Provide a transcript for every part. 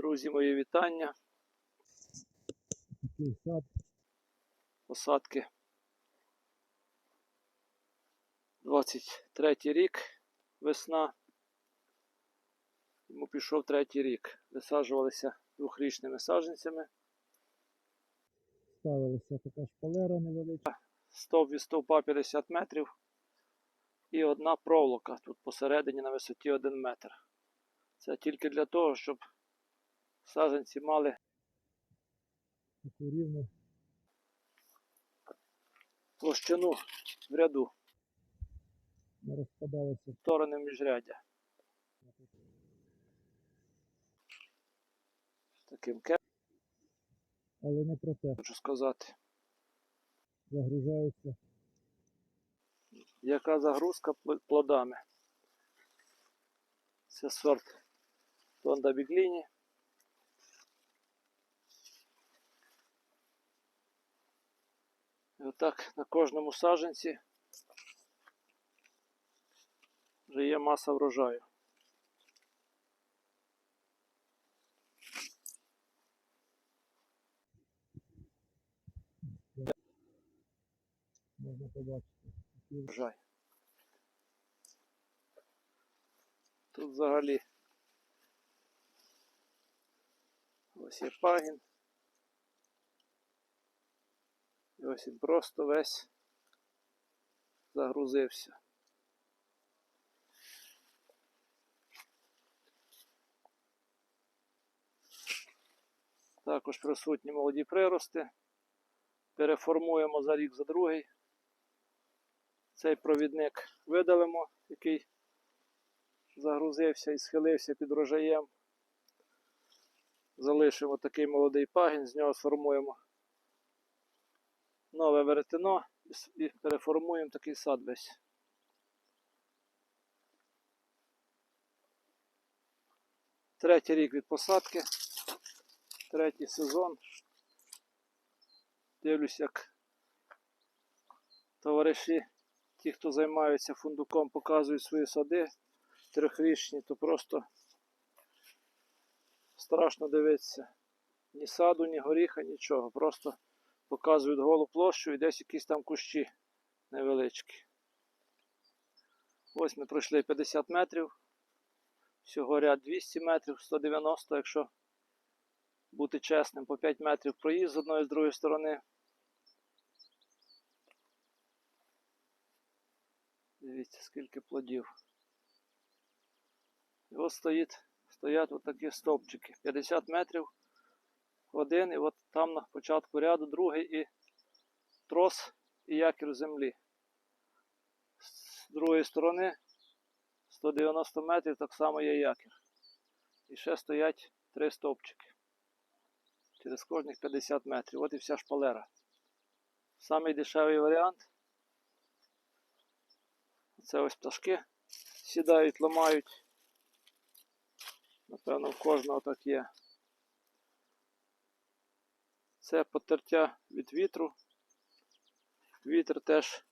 Друзі, мої вітання. Такий сад. Посадки. 23 рік, весна. Йому пішов третій рік. Висаджувалися двохрічними саджанцями. Ставилася така шпалера невеличка. Стовп від стовпа 50 метрів. І одна проволока тут посередині на висоті 1 метр. Це тільки для того, щоб саджанці мали Таку рівну. площину в ряду, Не розпадалася. сторони міжряддя. Таким кепом, Але не про те. хочу сказати. Загружається. Яка загрузка плодами? Це сорт Тонда Бігліні. І отак на кожному саджанці вже є маса врожаю. Можна побачити. Врожай. Тут взагалі ось є пагін. І ось він просто весь загрузився. Також присутні молоді прирости. Переформуємо за рік за другий. Цей провідник видалимо, який загрузився і схилився під рожаєм. Залишимо такий молодий пагін, з нього сформуємо нове веретено і переформуємо такий сад весь. Третій рік від посадки, третій сезон. Дивлюсь, як товариші ті, хто займаються фундуком, показують свої сади трьохрічні, то просто страшно дивитися. Ні саду, ні горіха, нічого. Просто показують голу площу і десь якісь там кущі невеличкі. Ось ми пройшли 50 метрів. Всього ряд 200 метрів, 190, якщо бути чесним, по 5 метрів проїзд з одної з другої сторони. Дивіться, скільки плодів. І ось стоїть, стоять отакі стовпчики. 50 метрів один, і от там на початку ряду другий і трос і якір землі. З другої сторони 190 метрів так само є якір. І ще стоять три стовпчики. Через кожних 50 метрів. От і вся шпалера. Самий дешевий варіант. Це ось пташки сідають, ламають. Напевно, в кожного так є. Це потертя від вітру. Вітер теж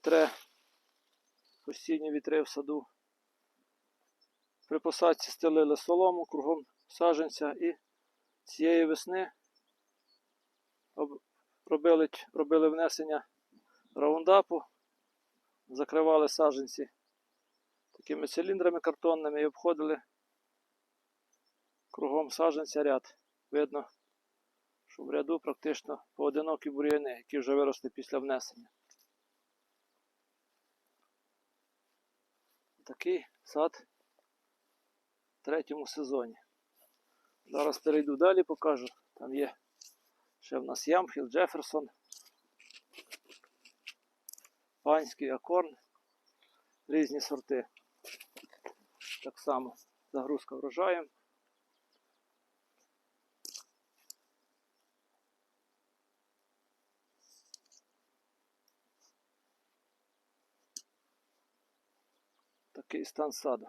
тре постійні вітри в саду. При посадці стелили солому кругом саджанця і цієї весни робили, робили внесення раундапу, закривали саджанці такими циліндрами картонними і обходили кругом саджанця ряд. Видно, що в ряду практично поодинокі бур'яни, які вже виросли після внесення. Такий сад в третьому сезоні. Зараз перейду далі, покажу. Там є ще в нас Ямфіл, Джеферсон, Панський акорн, різні сорти. Так само загрузка врожаєм. Такий стан саду.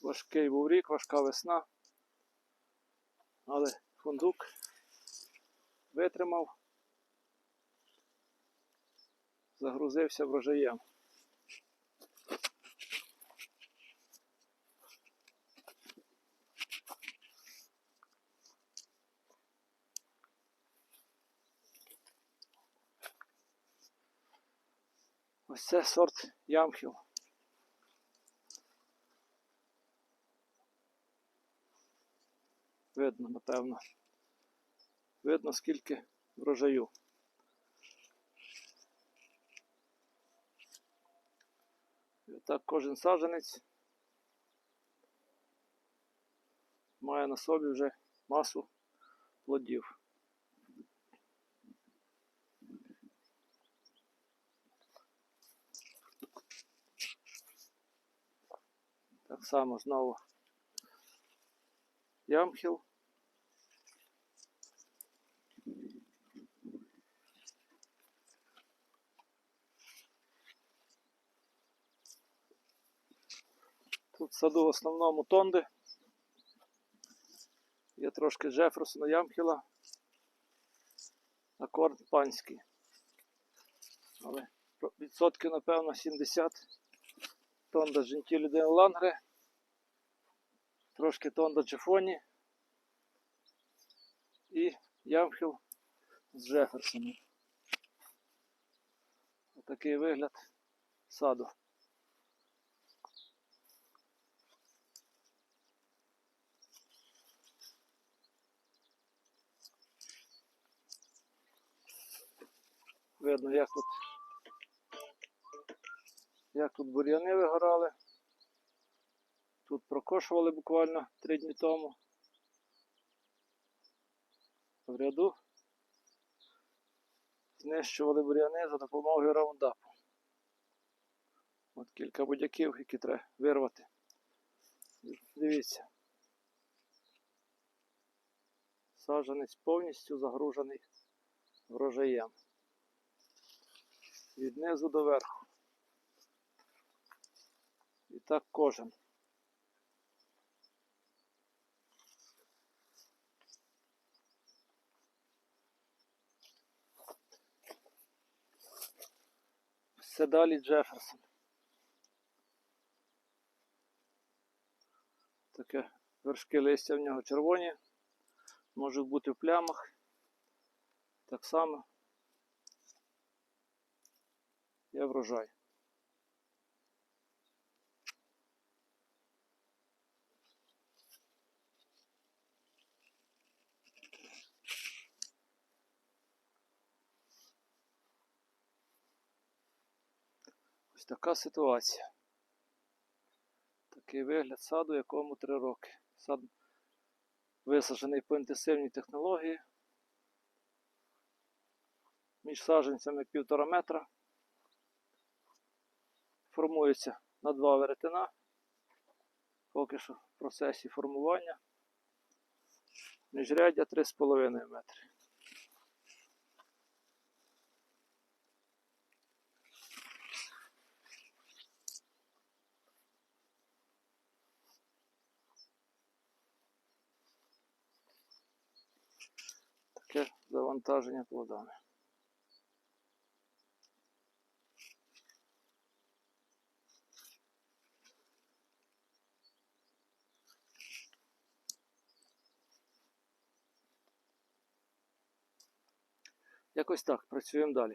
Важкий був рік, важка весна. Але фундук витримав. загрузився врожаєм. Ось це сорт ямхів. Видно, напевно. Видно, скільки врожаю. І так кожен саджанець має на собі вже масу плодів. Так само знову ямхіл. Тут в саду в основному тонди. Є трошки Джеферсона Ямхіла. Акорд панський. Але відсотків, напевно, 70. Тонда Джентілі де Лангре. Трошки тонда Джефоні. І Ямхіл з Джеферсоном. Отакий вигляд саду. Видно, як тут, як тут бур'яни вигорали. Тут прокошували буквально три дні тому. В ряду знищували бур'яни за допомогою раундапу. От кілька будяків, які треба вирвати. Дивіться. Саджанець повністю загружений врожаєм від низу до верху. Так кожен. Все далі Джеферсон. Таке вершки листя в нього червоні, можуть бути в плямах. Так само є врожай. Ось така ситуація. Такий вигляд саду, якому 3 роки. Сад висаджений по інтенсивній технології. Між саджанцями півтора метра. Формується на два веретена. Поки що в процесі формування. Міжряддя 3,5 метри. Таке завантаження плодами. Якось так, працюємо далі.